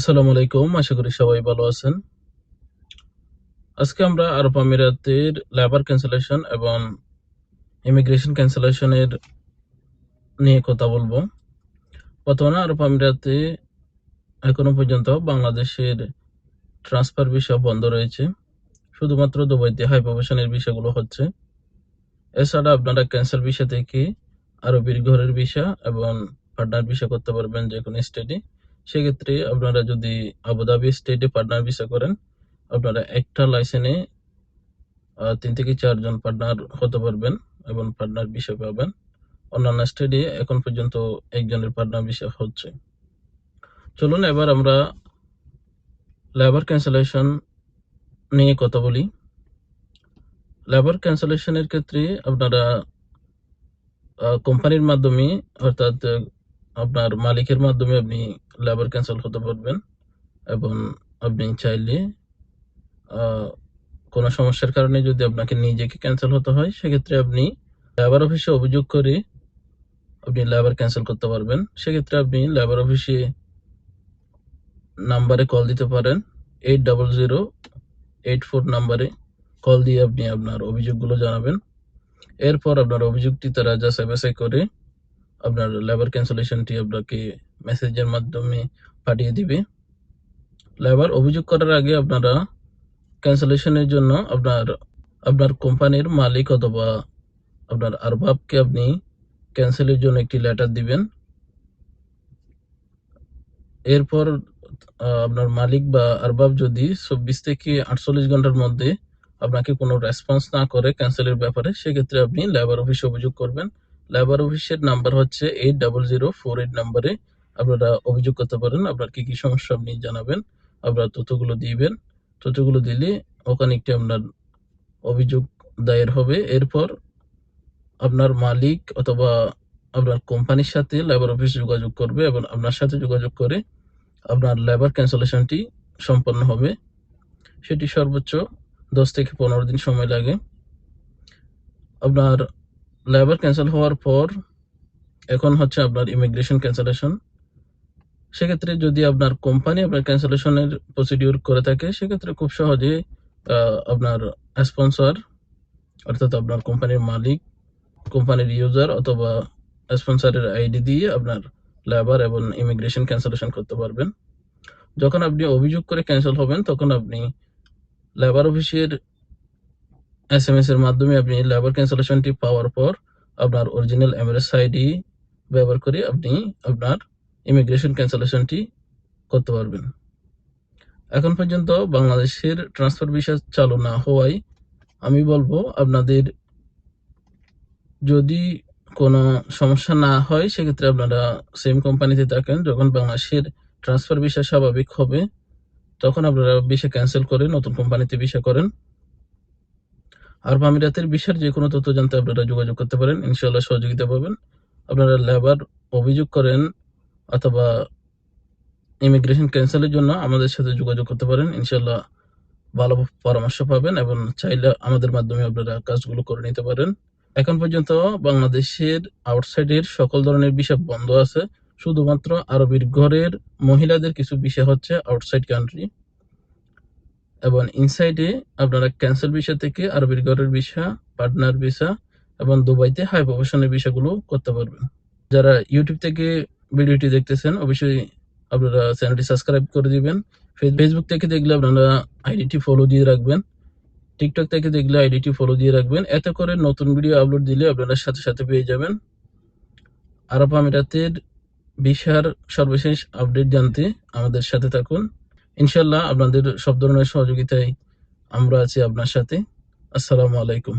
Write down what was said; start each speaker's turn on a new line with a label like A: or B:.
A: আসসালামু আলাইকুম, আশা করি সবাই ভালো আছেন। আজকে আমরা আরব আমিরাতের লেবার ক্যান্সেলেশন এবং ইমিগ্রেশন ক্যান্সেলেশনের নিয়ে কথা বলব। বর্তমানে আরব আমিরাতে এখনও পর্যন্ত বাংলাদেশের ট্রান্সফার বিষয় বন্ধ রয়েছে। শুধুমাত্র দুবাইতে হাই প্রফেশনের বিষয়গুলো হচ্ছে। এছাড়া আপনারা ক্যান্সেল বিষয় থেকে আরবির ঘরের বিষয় এবং পার্টনার বিষয় করতে পারবেন যে কোনো স্টেটে সেক্ষেত্রে আপনারা যদি আবুধাবি স্টেটে পার্টনার ভিসা করেন, আপনারা একটা লাইসেন্সে তিন থেকে চারজন পার্টনার হতে পারবেন এবং পার্টনার ভিসা পাবেন। অন্যান্য স্টেটে এখন পর্যন্ত একজনের পার্টনার ভিসা হচ্ছে। চলুন এবার আমরা লেবার ক্যান্সেলেশন নিয়ে কথা বলি। লেবার ক্যান্সেলেশনের ক্ষেত্রে আপনারা কোম্পানির মাধ্যমে অর্থাৎ, আপনার মালিকের মাধ্যমে আপনি লেবার ক্যান্সেল হতে পারবেন এবং আপনি চাইলে কোনো সমস্যার কারণে যদি আপনাকে নিজেকে ক্যান্সেল হতে হয়, সেক্ষেত্রে আপনি লেবার অফিসে অভিযোগ করে আপনি লেবার ক্যান্সেল করতে পারবেন। সেক্ষেত্রে আপনি লেবার অফিসে নাম্বারে কল দিতে পারেন। Eight double zero eight four নাম্বারে কল দিয়ে আপনি আপনার অভিযোগগুলো জানাবেন। এরপর আপনার অভিযোগটি তারা যাচাই বাছাই করে আপনার লেবার ক্যান্সেলেশনটি আপনাকে মেসেজের মাধ্যমে পাঠিয়ে দিবে। লেবার অভিযোগ করার আগে আপনারা ক্যান্সেলেশনের জন্য আপনার আপনার কোম্পানির মালিক অথবা আপনার আরবাবকে আপনি ক্যান্সেলের জন্য একটি লেটার দিবেন। এরপর আপনার মালিক বা আরবাব যদি চব্বিশ থেকে আটচল্লিশ ঘণ্টার মধ্যে আপনাকে কোনো রেসপন্স না করে ক্যান্সেলের ব্যাপারে, সেক্ষেত্রে আপনি লেবার অফিসে অভিযোগ করবেন। লেবার অফিসের নাম্বার হচ্ছে eight double zero four eight নাম্বারে আপনারা অভিযোগ করতে পারেন আপনার কি কি সমস্যা আপনি জানাবেন, আপনার তথ্যগুলো দিবেন। তথ্যগুলো দিলে ওখানে একটি আপনার অভিযোগ দায়ের হবে। এরপর আপনার মালিক অথবা আপনার কোম্পানির সাথে লেবার অফিস যোগাযোগ করবে এবং আপনার সাথে যোগাযোগ করে আপনার লেবার ক্যান্সেলেশনটি সম্পন্ন হবে। সেটি সর্বোচ্চ দশ থেকে পনেরো দিন সময় লাগে। আপনার লেবার ক্যান্সেল হওয়ার পর, এখন হচ্ছে আপনার ইমিগ্রেশন ক্যান্সেলেশন সেক্ষেত্রে যদি আপনার কোম্পানি আপনার ক্যান্সেলেশনের প্রসিডিউর করে থাকে, সেক্ষেত্রে খুব সহজে আপনার স্পন্সর অর্থাৎ আপনার কোম্পানির মালিক কোম্পানির ইউজার অথবা স্পন্সরের আইডি দিয়ে আপনার লেবার এবং ইমিগ্রেশন ক্যান্সেলেশন করতে পারবেন। যখন আপনি অভিযোগ করে ক্যান্সেল হবেন, তখন আপনি লেবার অফিসের এস এম এর মাধ্যমে আপনি লেবার ক্যান্সেলেশনটি পাওয়ার পর আপনার অরিজিনাল এমএলএস আইডি ব্যবহার করে আপনি আপনার ইমিগ্রেশন ক্যান্সেলেশনটি করতে পারবেন। এখন পর্যন্ত বাংলাদেশের ট্রান্সফার ভিসা চালু না হওয়ায় আমি বলব আপনাদের যদি কোনো সমস্যা না হয়, সেক্ষেত্রে আপনারা সেম কোম্পানিতে থাকেন। যখন বাংলাদেশের ট্রান্সফার ভিসা স্বাভাবিক হবে, তখন আপনারা ভিসা ক্যান্সেল করে নতুন কোম্পানিতে ভিসা করেন। আর আমিরাতের বিষয়ের যে কোনো তথ্য জানতে আপনারা যোগাযোগ করতে পারেন। ইনশাল্লাহ সহযোগিতা পাবেন। আপনারা লেবার অভিযোগ করেন অথবা ইমিগ্রেশন ক্যান্সেলের জন্য আমাদের সাথে যোগাযোগ করতে পারেন। ইনশাল্লাহ ভালো পরামর্শ পাবেন এবং চাইলে আমাদের মাধ্যমে আপনারা কাজগুলো করে নিতে পারেন। এখন পর্যন্ত বাংলাদেশের আউটসাইডের সকল ধরনের বিষয় বন্ধ আছে। শুধুমাত্র আরবির ঘরের মহিলাদের কিছু বিষয় হচ্ছে আউটসাইড কান্ট্রি এবং ইনসাইডে আপনারা ক্যান্সেল ভিসা থেকে আরবির ঘরের ভিসা পার্টনার ভিসা এবং দুবাইতে হাই প্রফেশনের ভিসাগুলো করতে পারবেন। যারা ইউটিউব থেকে ভিডিওটি দেখতেছেন, অবশ্যই আপনারা চ্যানেলটি সাবস্ক্রাইব করে দিবেন। ফেসবুক থেকে দেখলে আপনারা আইডিটি ফলো দিয়ে রাখবেন। টিকটক থেকে দেখলে আইডিটি ফলো দিয়ে রাখবেন। এতে করে নতুন ভিডিও আপলোড দিলে আপনারা সাথে সাথে পেয়ে যাবেন। আরব আমিরাতের ভিসার সর্বশেষ আপডেট জানতে আমাদের সাথে থাকুন। ইনশাল্লাহ আপনাদের সব ধরনের সহযোগিতায় আমরা আছি আপনার সাথে। আসসালামু আলাইকুম।